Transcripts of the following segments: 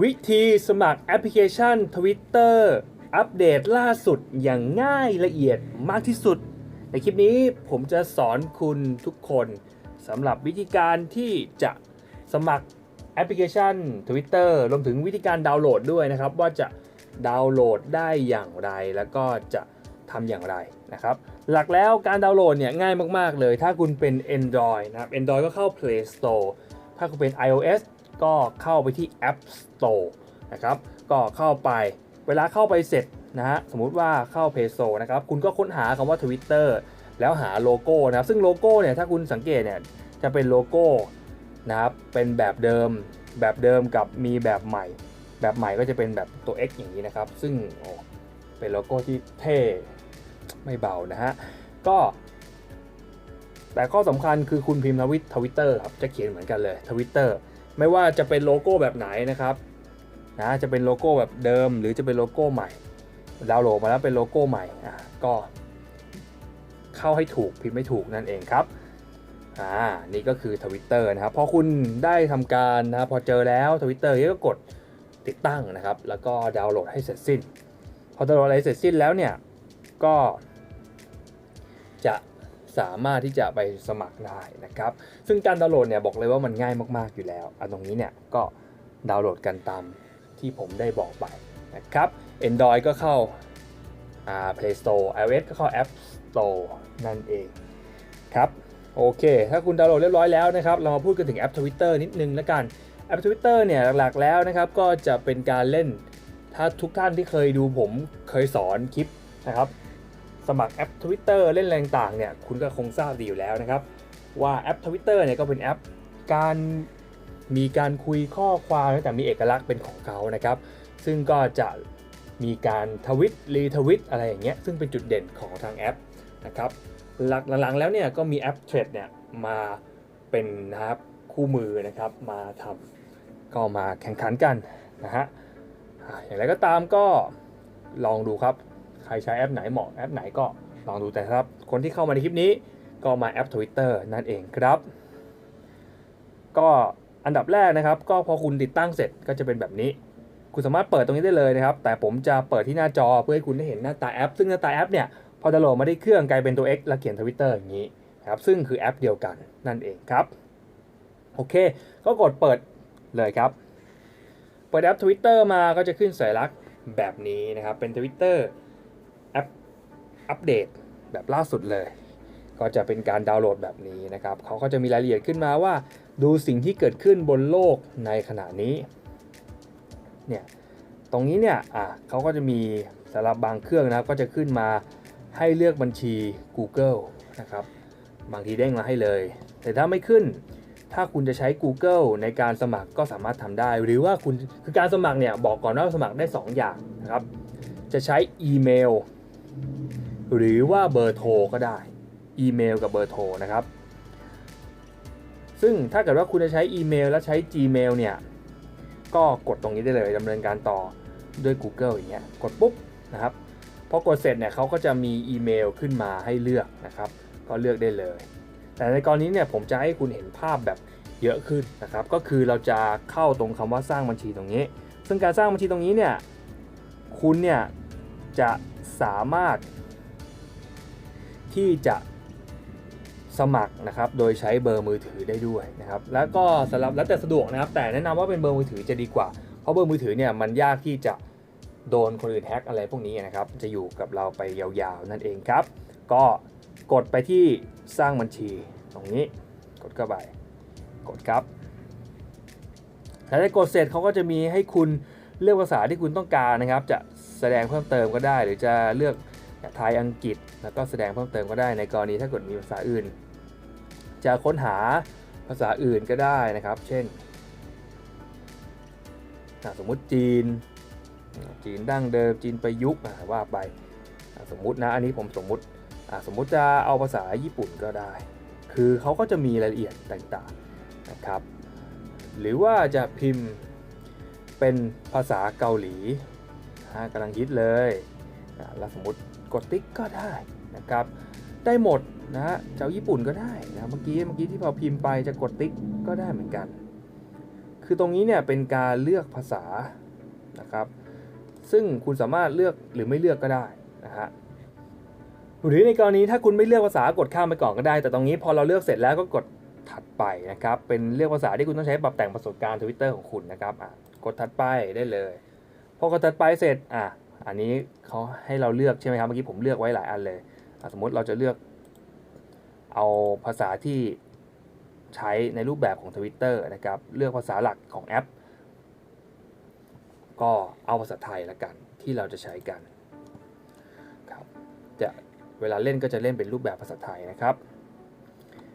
วิธีสมัครแอปพลิเคชัน Twitter อัปเดตล่าสุดอย่างง่ายละเอียดมากที่สุด ในคลิปนี้ผมจะสอนคุณทุกคนสำหรับวิธีการที่จะสมัครแอปพลิเคชัน Twitter รวมถึงวิธีการดาวน์โหลดด้วยนะครับ ว่าจะดาวน์โหลดได้อย่างไร แล้วก็จะทำอย่างไรนะครับ หลักแล้วการดาวน์โหลดเนี่ยง่ายมาก ๆ เลย ถ้าคุณเป็น Android นะครับ Android ก็เข้า Play Store ถ้าคุณเป็น iOS ก็เข้าไปที่ App Store นะครับ ก็เข้าไป เวลาเข้าไปเสร็จนะฮะ สมมุติว่าเข้า Play Store นะครับ คุณก็ค้นหาคำว่า Twitter แล้วหาโลโก้นะครับ ซึ่งโลโก้เนี่ย ถ้าคุณสังเกตเนี่ย จะเป็นโลโก้นะครับ เป็นแบบเดิม แบบเดิมกับมีแบบใหม่ แบบใหม่ก็จะเป็นแบบตัว X อย่างนี้นะครับ ซึ่งเป็นโลโก้ที่เท่ไม่เบานะฮะ ก็ แต่ข้อสำคัญคือคุณพิมพ์ทวิตทวิตเตอร์ครับ จะเขียนเหมือนกันเลยทวิตเตอร์ ไม่ว่าจะเป็นโลโก้แบบไหนนะครับนะจะเป็นโลโก้แบบเดิมหรือจะเป็นโลโก้ใหม่ดาวน์โหลดมาแล้วเป็นโลโก้ใหม่อะก็เข้าให้ถูกพิมพ์ไม่ถูกนั่นเองครับอ่านี่ก็คือ Twitter นะครับพอคุณได้ทำการนะรพอเจอแล้ว Twitter ก็กดติดตั้งนะครับ แล้วก็ดาวน์โหลดให้เสร็จสิ้น พอดาวน์โหลดอะไรเสร็จสิ้นแล้วเนี่ยก็จะ สามารถที่จะไปสมัครได้นะครับ ซึ่งการดาวน์โหลดเนี่ยบอกเลยว่ามันง่ายมากๆอยู่แล้วอันตรงนี้เนี่ยก็ดาวน์โหลดกันตามที่ผมได้บอกไปนะครับ Android ก็เข้าอ่า Play Store iOS ก็เข้า App Store นั่นเองครับโอเค ถ้าคุณดาวน์โหลดเรียบร้อยแล้วนะครับ เรามาพูดกันถึงแอป Twitter นิดนึงแล้วกันแอป Twitter เนี่ยหลักๆแล้วนะครับ ก็จะเป็นการเล่นถ้าทุกท่านที่เคยดูผมเคยสอนคลิปนะครับ สมัครแอป Twitter เล่นแรงต่างเนี่ยคุณก็คงทราบดีอยู่แล้วนะครับ ว่าแอป Twitter เนี่ยก็เป็นแอปการมีการคุยข้อความแต่มีเอกลักษณ์เป็นของเขานะครับ ซึ่งก็จะมีการทวิตรีทวิตอะไรอย่างเงี้ยซึ่งเป็นจุดเด่นของทางแอปนะครับหลักหลังๆแล้วเนี่ยก็มีแอปเทรดเนี่ยมาเป็นนะครับคู่มือนะครับมาทำก็มาแข่งขันกันนะฮะอ่าอย่างไรก็ตามก็ลองดูครับ ใครใช้แอปไหนเหมาะแอปไหนก็ลองดูแต่ครับ คนที่เข้ามาในคลิปนี้ก็มาแอป Twitter นั่นเองครับ ก็อันดับแรกนะครับ ก็พอคุณติดตั้งเสร็จก็จะเป็นแบบนี้ คุณสามารถเปิดตรงนี้ได้เลยนะครับ แต่ผมจะเปิดที่หน้าจอเพื่อให้คุณได้เห็นหน้าตาแอป ซึ่งหน้าตาแอปเนี่ยพอดาวน์โหลดมาได้เครื่องกลายเป็นตัว X แล้วเขียน Twitter อย่างนี้นะครับซึ่งคือแอปเดียวกันนั่นเองครับโอเค ก็กดเปิดเลยครับ เปิดแอป Twitter มาก็จะขึ้นสัญลักษณ์แบบนี้นะครับเป็น Twitter อัปเดตแบบล่าสุดเลย ก็จะเป็นการดาวน์โหลดแบบนี้นะครับเขาก็จะมีรายละเอียดขึ้นมาว่า ดูสิ่งที่เกิดขึ้นบนโลกในขณะนี้เนี่ยตรงนี้เนี่ยอะเขาก็จะมีสำหรับบางเครื่องนะครับก็จะขึ้นมาให้เลือกบัญชี Google นะครับบางทีเด้งมาให้เลย แต่ถ้าไม่ขึ้นถ้าคุณจะใช้ Google ในการสมัครก็สามารถทำได้ หรือว่าคุณคือการสมัครเนี่ยบอกก่อนว่าสมัครได้ 2 อย่างนะครับ จะใช้อีเมล หรือว่าเบอร์โทรก็ได้ อีเมลกับเบอร์โทรนะครับ ซึ่งถ้าเกิดว่าคุณจะใช้อีเมลและใช้ Gmail เนี่ย ก็กดตรงนี้ได้เลยดำเนินการต่อด้วย Google อย่างเงี้ย กดปุ๊บนะครับพอกดเสร็จเนี่ยเขาก็จะมีอีเมลขึ้นมาให้เลือกนะครับ ก็เลือกได้เลย แต่ในกรณีเนี่ยผมจะให้คุณเห็นภาพแบบเยอะขึ้นนะครับ ก็คือเราจะเข้าตรงคำว่าสร้างบัญชีตรงนี้ ซึ่งการสร้างบัญชีตรงนี้เนี่ยคุณเนี่ยจะสามารถ ที่จะสมัครนะครับ โดยใช้เบอร์มือถือได้ด้วยนะครับ แล้วก็สำหรับแล้วแต่สะดวกนะครับ แต่แนะนำว่าเป็นเบอร์มือถือจะดีกว่า เพราะเบอร์มือถือเนี่ยมันยากที่จะโดนคนอื่นแฮ็กอะไรพวกนี้นะครับ จะอยู่กับเราไปยาวๆนั่นเองครับ ก็กดไปที่สร้างบัญชีตรงนี้ กดเข้าไป กดครับถ้าได้กดเสร็จเขาก็จะมีให้คุณเลือกภาษาที่คุณต้องการนะครับ จะแสดงเพิ่มเติมก็ได้ หรือจะเลือก ไทยอังกฤษ แล้วก็แสดงเพิ่มเติมก็ได้ในกรณีถ้าเกิดมีภาษาอื่น จะค้นหาภาษาอื่นก็ได้นะครับ เช่น สมมุติจีน จีนดั้งเดิมจีนประยุกต์ว่าไปสมมุตินะอันนี้ผมสมมุติสมมุติจะเอาภาษาญี่ปุ่นก็ได้ คือเขาก็จะมีรายละเอียดต่างๆนะครับ หรือว่าจะพิมพ์เป็นภาษาเกาหลีกำลังฮิตเลยแล้วสมมติ กดติ๊กก็ได้นะครับ ได้หมดนะฮะจะเอาญี่ปุ่นก็ได้นะเมื่อกี้เมื่อกี้ที่พอพิมพ์ไปจะกดติ๊กก็ได้เหมือนกัน คือตรงนี้เนี่ยเป็นการเลือกภาษานะครับ ซึ่งคุณสามารถเลือกหรือไม่เลือกก็ได้นะฮะหรือในกรณีถ้าคุณไม่เลือกภาษากดข้ามไปก่อนก็ได้ แต่ตรงนี้พอเราเลือกเสร็จแล้วก็กดถัดไปนะครับ เป็นเลือกภาษาที่คุณต้องใช้ปรับแต่งประสบการณ์ทวิตเตอร์ของคุณนะครับกดถัดไปได้เลย พอกดถัดไปเสร็จอะ อันนี้เขาให้เราเลือกใช่ไหมครับ เมื่อกี้ผมเลือกไว้หลายอันเลย สมมติเราจะเลือกเอาภาษาที่ใช้ในรูปแบบของ Twitter นะครับ เลือกภาษาหลักของแอป ก็เอาภาษาไทยละกันที่เราจะใช้กันครับจะเวลาเล่นก็จะเล่นเป็นรูปแบบภาษาไทยนะครับ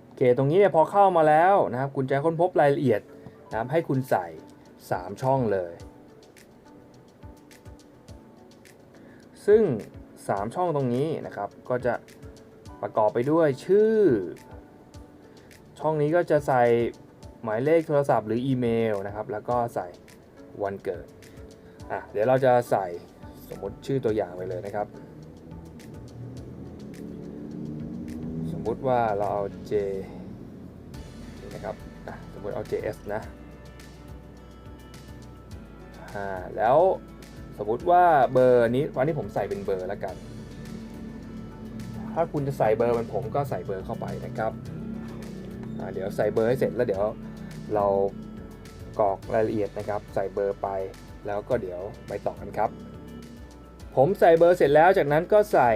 โอเคตรงนี้เนี่ยพอเข้ามาแล้วนะครับคุณจะค้นพบรายละเอียดนะครับให้คุณใส่ 3 ช่องเลย ซึ่ง 3 ช่องตรงนี้นะครับก็จะประกอบไปด้วยชื่อ ช่องนี้ก็จะใส่หมายเลขโทรศัพท์หรืออีเมลนะครับ แล้วก็ใส่วันเกิดอะเดี๋ยวเราจะใส่สมมติชื่อตัวอย่างไปเลยนะครับ สมมุติว่าเราเอา J นี่นะครับอะสมมติเอา JS นะอ่าแล้ว สมมติว่าเบอร์นี้วันนี้ผมใส่เป็นเบอร์แล้วกัน ถ้าคุณจะใส่เบอร์เหมันผมก็ใส่เบอร์เข้าไปนะครับ เดี๋ยวใส่เบอร์ให้เสร็จแล้วเดี๋ยวเรากรอกรายละเอียดนะครับ ใส่เบอร์ไปแล้วก็เดี๋ยวไปต่อกันครับ ผมใส่เบอร์เสร็จแล้วจากนั้นก็ใส่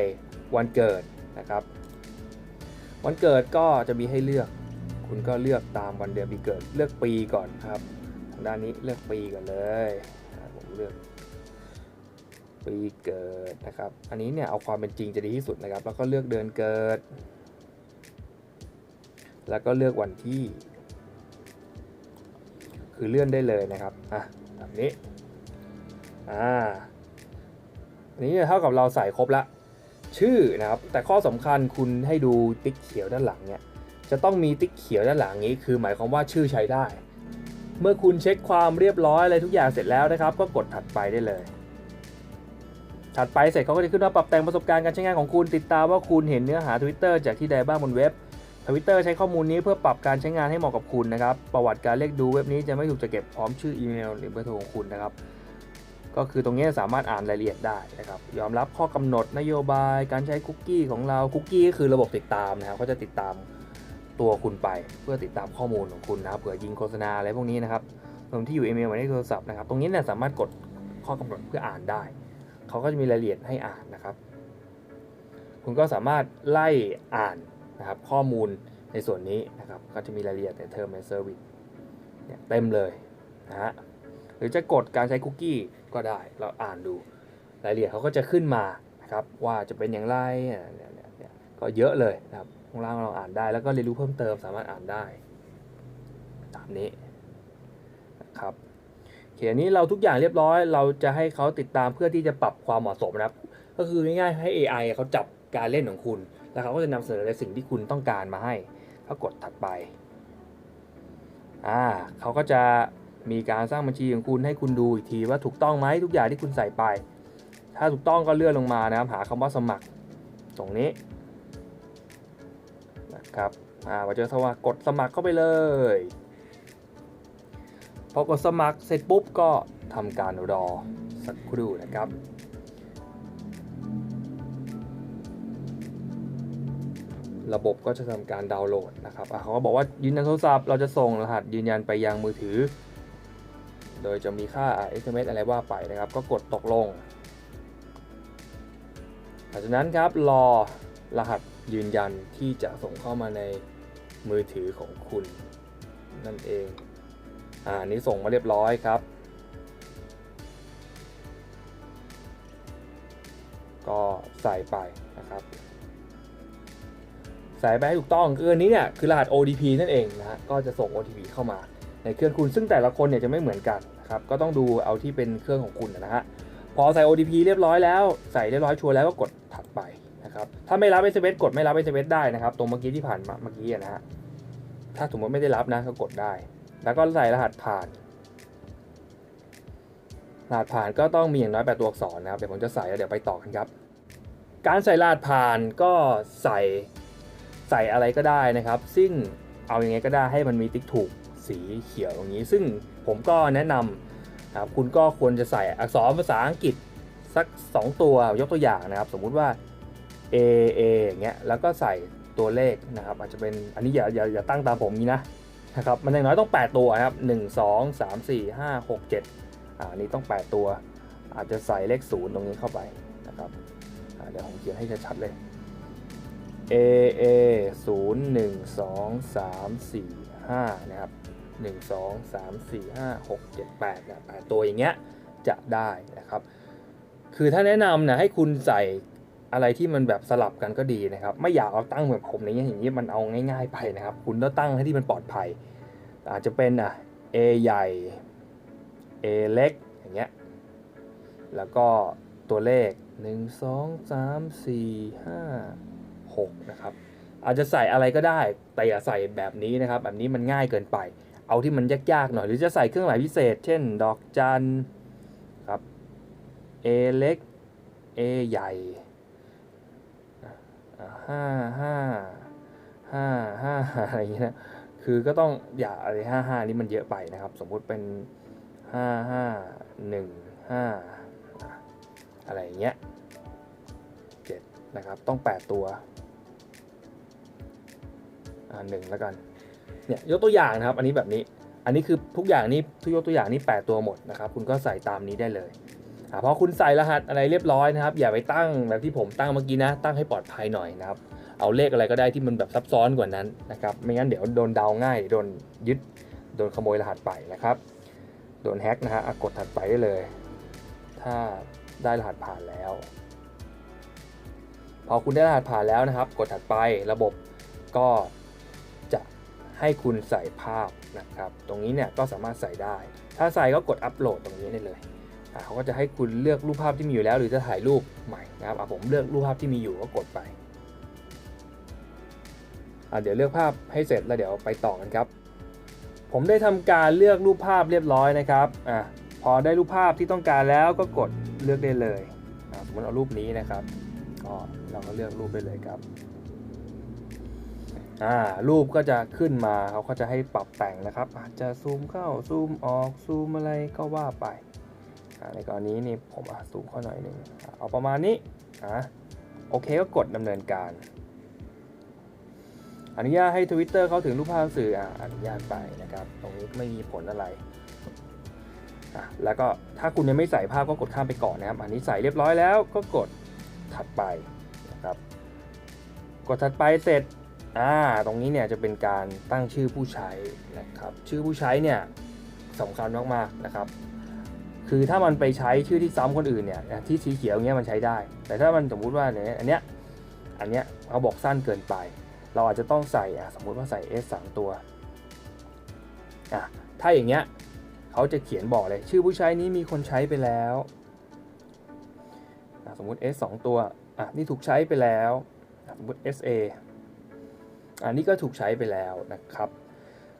วันเกิดนะครับ วันเกิดก็จะมีให้เลือก คุณก็เลือกตามวันเดือนปีเกิด เลือกปีก่อนครับทางด้านนี้เลือกปีก่อนเลยผมเลือก ปีเกิดนะครับ อันนี้เนี่ยเอาความเป็นจริงจะดีที่สุดนะครับ แล้วก็เลือกเดือนเกิด แล้วก็เลือกวันที่ คือเลื่อนได้เลยนะครับ อะแบบนี้ อ่า อันนี้เท่ากับเราใส่ครบละชื่อนะครับ แต่ข้อสำคัญคุณให้ดูติ๊กเขียวด้านหลังเนี่ยจะต้องมีติ๊กเขียวด้านหลังนี้ คือหมายความว่าชื่อใช้ได้ เมื่อคุณเช็คความเรียบร้อยอะไรทุกอย่างเสร็จแล้วนะครับ ก็กดถัดไปได้เลย ถัดไปเสร็จเขาก็จะขึ้นว่าปรับแต่งประสบการณ์การใช้งานของคุณติดตามว่าคุณเห็นเนื้อหา Twitter จากที่ใดบ้างบนเว็บ Twitter ใช้ข้อมูลนี้เพื่อปรับการใช้งานให้เหมาะกับคุณนะครับ ประวัติการเรียกดูเว็บนี้จะไม่ถูกจะเก็บพร้อมชื่ออีเมลหรือเบอร์โทรของคุณนะครับ ก็คือตรงนี้สามารถอ่านรายละเอียดได้นะครับ ยอมรับข้อกำหนดนโยบายการใช้คุกกี้ของเรา คุกกี้ก็คือระบบติดตามนะครับก็จะติดตามตัวคุณไป เพื่อติดตามข้อมูลของคุณนะครับ เผื่อยิงโฆษณาอะไรพวกนี้นะครับรวมที่อยู่อีเมลหมายเลขโทรศัพท์นะครับ ตรงนี้เนี่ยสามารถกดข้อกำหนดเพื่ออ่านได้ เขาก็จะมีรายละเอียดให้อ่านนะครับ คุณก็สามารถไล่อ่านนะครับข้อมูลในส่วนนี้นะครับ ก็จะมีรายละเอียดในเทอมในเซอร์วิสเนี่ยเต็มเลยนะฮะหรือจะกดการใช้คุกกี้ก็ได้เราอ่านดูรายละเอียดเขาก็จะขึ้นมานะครับว่าจะเป็นอย่างไรเนี่ยเนี่ยก็เยอะเลยนะครับข้างล่างเราอ่านได้แล้วก็เรียนรู้เพิ่มเติมสามารถอ่านได้ ตามนี้นะครับ คอันนี้เราทุกอย่างเรียบร้อย เราจะให้เขาติดตามเพื่อที่จะปรับความเหมาะสมนะครับ ก็คือง่ายๆให้ AI เขาจับการเล่นของคุณ แล้วเขาก็จะนำเสนอในสิ่งที่คุณต้องการมาให้ก็กดถัดไปอ่าเขาก็จะมีการสร้างบัญชีของคุณให้คุณดูอีกทีว่าถูกต้องไหมทุกอย่างที่คุณใส่ไป ถ้าถูกต้องก็เลื่อนลงมานะครับหาคำว่าสมัครตรงนี้นะครับอ่าพอเจอสมัครกดสมัครเข้าไปเลย พอกดสมัครเสร็จปุ๊บก็ทำการรอสักครู่นะครับระบบก็จะทำการดาวน์โหลดนะครับเขาก็บอกว่ายืนยันโทรศัพท์เราจะส่งรหัสยืนยันไปยังมือถือ โดยจะมีค่า SMS อะไรว่าไปนะครับ ก็กดตกลง หลังจากนั้นครับรอรหัสยืนยันที่จะส่งเข้ามาในมือถือของคุณ นั่นเอง อ่าอันนี้ส่งมาเรียบร้อยครับ ก็ใส่ไปนะครับใส่ไปให้ถูกต้องคืออันนี้เนี่ยคือรหัส OTP นั่นเองนะฮะก็จะส่ง OTP เข้ามาในเครื่องคุณซึ่งแต่ละคนเนี่ยจะไม่เหมือนกันนะครับก็ต้องดูเอาที่เป็นเครื่องของคุณนะฮะพอใส่ OTP เรียบร้อยแล้วใส่เรียบร้อยชัวร์แล้วก็กดถัดไปนะครับถ้าไม่รับ SMS กดไม่รับ SMS ได้นะครับ ตรงเมื่อกี้ที่ผ่านมาเมื่อกี้นะฮะถ้าสมมติไม่ได้รับนะก็กดได้ แล้วก็ใส่รหัสผ่าน รหัสผ่านก็ต้องมีอย่างน้อยแปดตัวอักษรนะครับ เดี๋ยวผมจะใส่แล้วเดี๋ยวไปต่อกันครับ การใส่รหัสผ่านก็ใส่ใส่อะไรก็ได้นะครับ ซึ่งเอาอยัางไงก็ได้ให้มันมีติ๊กถูกสีเขียวอย่างนี้ ซึ่งผมก็แนะนำนะครับคุณก็ควรจะใส่อักษรภาษาอังกฤษสัก 2 ตัวยกตัวอย่างนะครับ สมมุติว่า A A อย่างเงี้ยแล้วก็ใส่ตัวเลขนะครับ อาจจะเป็นอันนี้อย่าอย่าอย่าตั้งตามผมนี้นะ นะครับมันอย่างน้อยต้อง 8 ตัวครับ 1 2 3 4 5 6 7อ่าอันนี้ต้อง 8 ตัว อาจจะใส่เลขศูนย์ตรงนี้เข้าไปนะครับเดี๋ยวผมเขียนให้ชัดๆเลย A A 0 1 2 3 4 5นะครับ1 2 3 4 5 6 7 8นะ8ตัวอย่างเงี้ยจะได้นะครับ คือถ้าแนะนำนะให้คุณใส่ อะไรที่มันแบบสลับกันก็ดีนะครับ ไม่อยากเอาตั้งเหมือนผมอย่างเงี้ยอย่างนี้มันเอาง่าย ๆ ไปนะครับ คุณต้องตั้งให้ที่มันปลอดภัย อาจจะเป็นอะ A ใหญ่ A เล็กอย่างเงี้ยแล้วก็ตัวเลข 1 2 3 4 5 6นะครับอาจจะใส่อะไรก็ได้แต่อย่าใส่แบบนี้นะครับ แบบนี้มันง่ายเกินไป เอาที่มันยากๆหน่อย หรือจะใส่เครื่องหมายพิเศษ เช่น ดอกจันครับ A เล็ก A ใหญ่ ห้าห้าห้าห้าอะไรอย่างเงี้ยนะคือก็ต้องอย่าอะไรห้าห้านี่มันเยอะไปนะครับ สมมุติเป็นห้าห้าหนึ่งห้าอะไรอย่างเงี้ยเจ็ดนะครับ ต้องแปดตัวอ่าหนึ่งแล้วกันเนี่ยยกตัวอย่างนะครับ อันนี้แบบนี้อันนี้คือทุกอย่างนี่ทุกยกตัวอย่างนี่8ตัวหมดนะครับ คุณก็ใส่ตามนี้ได้เลย พอคุณใส่รหัสอะไรเรียบร้อยนะครับ อย่าไปตั้งแบบที่ผมตั้งเมื่อกี้นะ ตั้งให้ปลอดภัยหน่อยนะครับ เอาเลขอะไรก็ได้ที่มันแบบซับซ้อนกว่านั้นนะครับ ไม่งั้นเดี๋ยวโดนเดาง่าย โดนยึด โดนขโมยรหัสไปนะครับ โดนแฮ็กนะฮะกดถัดไปได้เลย ถ้าได้รหัสผ่านแล้ว พอคุณได้รหัสผ่านแล้วนะครับ กดถัดไประบบก็จะให้คุณใส่ภาพนะครับ ตรงนี้เนี่ยก็สามารถใส่ได้ ถ้าใส่ก็กดอัปโหลดตรงนี้ได้เลย เขาก็จะให้คุณเลือกรูปภาพที่มีอยู่แล้ว หรือจะถ่ายรูปใหม่นะครับอะผมเลือกรูปภาพที่มีอยู่ก็กดไปเดี๋ยวเลือกภาพให้เสร็จแล้วเดี๋ยวไปต่อกันครับ ผมได้ทำการเลือกรูปภาพเรียบร้อยนะครับอะพอได้รูปภาพที่ต้องการแล้วก็กดเลือกได้เลยสมมติเอารูปนี้นะครับ ก็เราก็เลือกรูปได้เลยครับอ่ารูปก็จะขึ้นมาเขาก็จะให้ปรับแต่งนะครับ อาจจะซูมเข้าซูมออกซูมอะไรก็ว่าไป ในกรณีนี้ผมอะซูมเข้าหน่อยหนึ่งเอาประมาณนี้อะโอเคก็กดดำเนินการ อนุญาตให้ Twitter เข้าถึงรูปภาพสื่ออ่อนุญาตไปนะครับ ตรงนี้ไม่มีผลอะไรแล้วก็ถ้าคุณยังไม่ใส่ภาพก็กดข้ามไปก่อนนะครับ อันนี้ใส่เรียบร้อยแล้วก็กดถัดไปนะครับ กดถัดไปเสร็จอ่าตรงนี้เนี่ยจะเป็นการตั้งชื่อผู้ใช้นะครับ ชื่อผู้ใช้เนี่ยสำคัญมากๆนะครับ คือถ้ามันไปใช้ชื่อที่ซ้ำคนอื่นเนี่ยที่สีเขียวเงี้ยมันใช้ได้ แต่ถ้ามันสมมุติว่าเนี่ยอันเนี้ยอันเนี้ยเขาบอกสั้นเกินไป เราอาจจะต้องใส่สมมุติว่าใส่ S 3ตัวอะถ้าอย่างเงี้ยเขาจะเขียนบอกเลย ชื่อผู้ใช้นี้มีคนใช้ไปแล้วสมมุติ S 2ตัวอะนี่ถูกใช้ไปแล้วสมมุติ SA อันนี้ก็ถูกใช้ไปแล้วนะครับ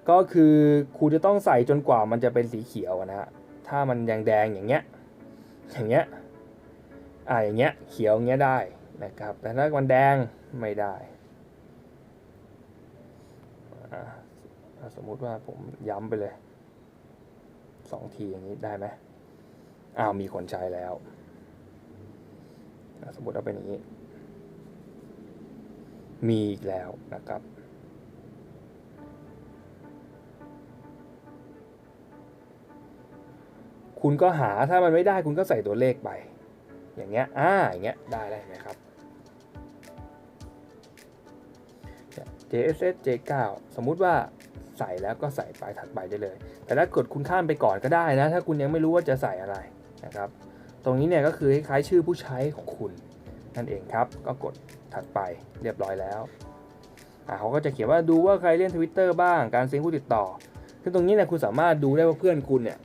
ก็คือครูจะต้องใส่จนกว่ามันจะเป็นสีเขียวนะฮะ ถ้ามันยังแดงอย่างเงี้ย อย่างเงี้ย อ่าอย่างเงี้ย เขียวเงี้ยได้นะครับ แต่ถ้ามันแดงไม่ได้อ่าสมมุติว่าผมย้ำไปเลยสองทีอย่างนี้ได้ไหมอ้าวมีคนใช้แล้ว สมมติเอาเป็นอย่างนี้ มีอีกแล้วนะครับ คุณก็หาถ้ามันไม่ได้คุณก็ใส่ตัวเลขไป อย่างเงี้ยอ่าอย่างเงี้ยได้ได้ไหมครับ JSS J9 สมมุติว่าใส่แล้วก็ใส่ไปถัดไปได้เลย แต่ถ้ากดคุณข้ามไปก่อนก็ได้นะ ถ้าคุณยังไม่รู้ว่าจะใส่อะไรนะครับ ตรงนี้เนี่ยก็คือคล้ายๆชื่อผู้ใช้ของคุณนั่นเองครับ ก็กดถัดไปเรียบร้อยแล้วอ่าเขาก็จะเขียนว่าดูว่าใครเล่น Twitter บ้าง การซิงค์ผู้ติดต่อซึ่งตรงนี้เนี่ยคุณสามารถดูได้ว่าเพื่อนคุณเนี่ย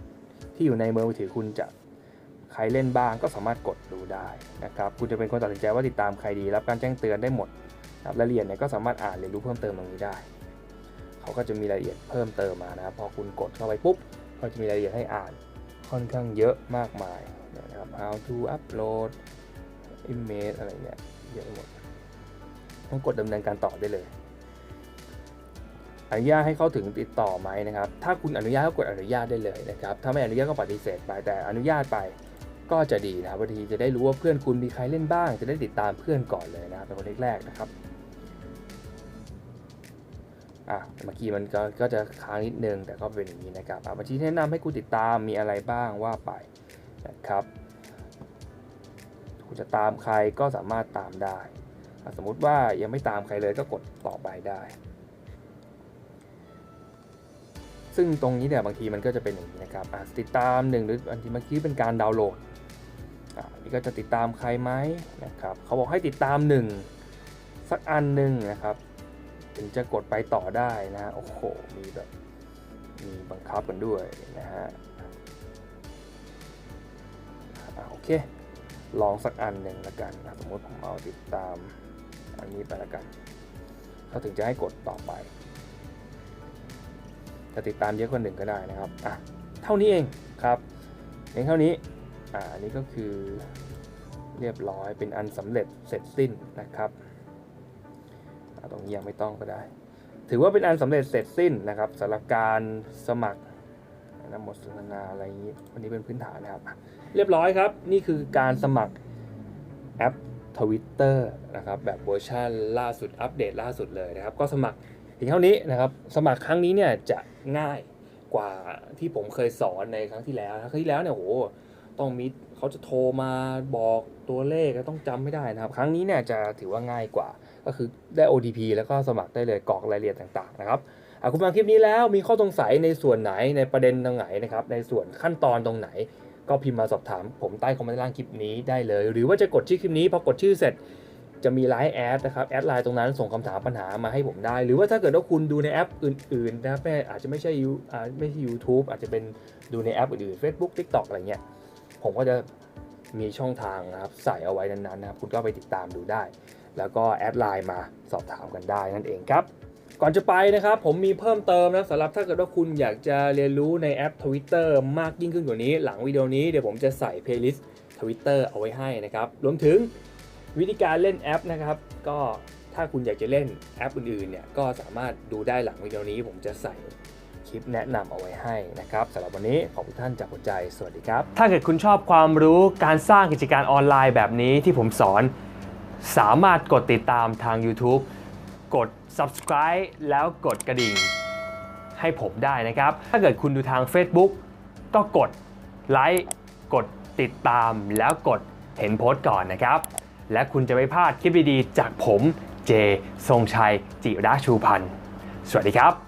ที่อยู่ในมือถือคุณจะใครเล่นบ้างก็สามารถกดดูได้นะครับ คุณจะเป็นคนตัดสินใจว่าติดตามใครดี รับการแจ้งเตือนได้หมดนะครับรายละเอียดเนี่ยก็สามารถอ่านเรียนรู้เพิ่มเติมตรงนี้ได้ เขาก็จะมีรายละเอียดเพิ่มเติมมานะครับ พอคุณกดเข้าไปปุ๊บก็จะมีรายละเอียดให้อ่านค่อนข้างเยอะมากมายนะครับ how to upload image อะไรเนี่ยเยอะหมดต้องกดดำเนินการต่อได้เลย อนุญาตให้เข้าถึงติดต่อไหมนะครับ ถ้าคุณอนุญาตก็กดอนุญาตได้เลยนะครับ ถ้าไม่อนุญาตก็ปฏิเสธไป แต่อนุญาตไปก็จะดีนะครับบางทีจะได้รู้ว่าเพื่อนคุณมีใครเล่นบ้าง จะได้ติดตามเพื่อนก่อนเลยนะครับเป็นคนแรกๆนะครับ อะ เมื่อกี้มันก็ก็จะค้างนิดนึง แต่ก็เป็นอย่างนี้นะครับอะบัญชีแนะนำให้คุณติดตามมีอะไรบ้างว่าไปนะครับ คุณจะตามใครก็สามารถตามได้ สมมุติว่ายังไม่ตามใครเลยก็กดต่อไปได้ ซึ่งตรงนี้เนี่ยบางทีมันก็จะเป็นอย่างนี้นะครับอะติดตามหนึ่งหรือบางทีเมื่อกี้เป็นการดาวน์โหลดอะนี่ก็จะติดตามใครไหมนะครับเขาบอกให้ติดตามหนึ่งสักอันหนึ่งนะครับถึงจะกดไปต่อได้นะฮะโอ้โหมีแบบมีบังคับกันด้วยนะฮะอะโอเค ลองสักอันหนึ่งละกันนะสมมติผมเอาติดตามอันนี้ไปละกันเขาถึงจะให้กดต่อไป จะติดตามเยอะกว่าหนึ่งก็ได้นะครับอะเท่านี้เองครับเพียงเท่านี้อ่าอันนี้ก็คือเรียบร้อยเป็นอันสำเร็จเสร็จสิ้นนะครับอะตรงนี้ยังไม่ต้องก็ได้ ถือว่าเป็นอันสำเร็จเสร็จสิ้นนะครับสำหรับการสมัครนะหมดสนทนาอะไรอย่างนี้วันนี้เป็นพื้นฐานนะครับอะเรียบร้อยครับ นี่คือการสมัครแอป Twitter นะครับแบบเวอร์ชันล่าสุดอัปเดตล่าสุดเลยนะครับ ก็สมัคร เพียงเท่านี้นะครับ สมัครครั้งนี้เนี่ยจะง่ายกว่าที่ผมเคยสอนในครั้งที่แล้วครั้งที่แล้วเนี่ยโหต้องมีเขาจะโทรมาบอกตัวเลขแล้วต้องจำไม่ได้นะครับ ครั้งนี้เนี่ยจะถือว่าง่ายกว่า ก็คือได้ OTP แล้วก็สมัครได้เลยกรอกรายละเอียดต่างๆนะครับอะคุณฟังคลิปนี้แล้วมีข้อสงสัยในส่วนไหนในประเด็นตรงไหนนะครับ ในส่วนขั้นตอนตรงไหน ก็พิมพ์มาสอบถาม ผมใต้คอมเมนต์ล่างคลิปนี้ได้เลย หรือว่าจะกดชื่อคลิปนี้พอกดชื่อเสร็จ จะมีไลน์แอดนะครับแอดไลน์ตรงนั้นส่งคำถามปัญหามาให้ผมได้ หรือว่าถ้าเกิดว่าคุณดูในแอปอื่นๆนะครับไม่อาจจะไม่ใช่ยูอ่าไม่ใช่ YouTube อาจจะเป็นดูในแอปอื่นๆ Facebook TikTok อะไรเงี้ยผมก็จะมีช่องทางนะครับใส่เอาไว้นั้นๆนะครับคุณก็ไปติดตามดูได้ แล้วก็แอดไลน์มาสอบถามกันได้นั่นเองครับก่อนจะไปนะครับผมมีเพิ่มเติมนะสำหรับถ้าเกิดว่าคุณอยากจะเรียนรู้ในแอป Twitter มากยิ่งขึ้นกว่านี้ หลังวิดีโอนี้เดี๋ยวผมจะใส่ playlist Twitter เอาไว้ให้นะครับ รวมถึง วิธีการเล่นแอปนะครับ ก็ถ้าคุณอยากจะเล่นแอปอื่นๆเนี่ยก็สามารถดูได้หลังวิดีโอนี้ ผมจะใส่คลิปแนะนำเอาไว้ให้นะครับสำหรับวันนี้ขอบคุณท่านจากหัวใจ สวัสดีครับ ถ้าเกิดคุณชอบความรู้การสร้างกิจการออนไลน์แบบนี้ที่ผมสอน สามารถกดติดตามทาง YouTube กด subscribe แล้วกดกระดิ่ง ให้ผมได้นะครับ ถ้าเกิดคุณดูทาง Facebook ก็กดไลค์กดติดตามแล้วกดเห็นโพสต์ก่อนนะครับ และคุณจะไม่พลาดคลิปดีๆ จากผม เจ ทรงชัย จิระชูพันธ์ สวัสดีครับ